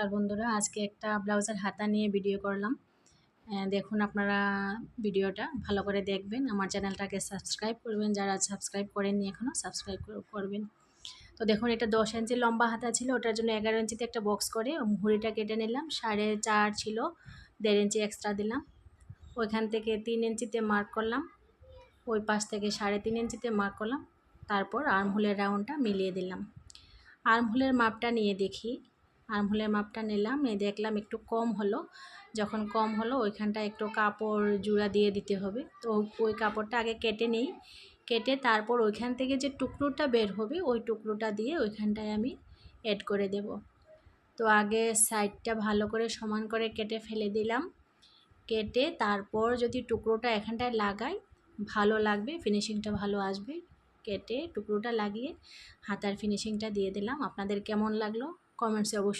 নমস্কার বন্ধুরা, আজকে একটা ব্লাউজের হাতা নিয়ে ভিডিও করলাম। দেখুন আপনারা ভিডিওটা ভালো করে দেখবেন। আমার চ্যানেলটাকে সাবস্ক্রাইব করবেন, যারা সাবস্ক্রাইব করেননি এখনও সাবস্ক্রাইব করবেন। তো দেখুন, এটা দশ ইঞ্চি লম্বা হাতা ছিল, ওটার জন্য এগারো ইঞ্চিতে একটা বক্স করে মুহুরিটা কেটে নিলাম, সাড়ে চার ছিল, দেড় ইঞ্চি এক্সট্রা দিলাম। ওইখান থেকে তিন ইঞ্চিতে মার্ক করলাম, ওই পাশ থেকে সাড়ে তিন ইঞ্চিতে মার্ক করলাম, তারপর আর্মহোলের রাউন্ডটা মিলিয়ে দিলাম। আর্মহোলের মাপটা নিয়ে দেখি আর্মহোলের মাপটা নিলাম, এই দেখলাম একটু কম হলো। যখন কম হলো ওইখানটা একটু কাপড় জুড়া দিয়ে দিতে হবে। তো ওই কাপড়টা আগে কেটে নিই। কেটে তারপর ওইখান থেকে যে টুকরোটা বের হবে, ওই টুকরোটা দিয়ে ওইখানটায় আমি অ্যাড করে দেব। তো আগে সাইডটা ভালো করে সমান করে কেটে ফেলে দিলাম। কেটে তারপর যদি টুকরোটা এখানটায় লাগাই, ভালো লাগবে ফিনিশিংটা ভালো আসবে। কেটে টুকরোটা লাগিয়ে হাতার ফিনিশিংটা দিয়ে দিলাম। আপনাদের কেমন লাগল? কমেন্টসে অবশ্যই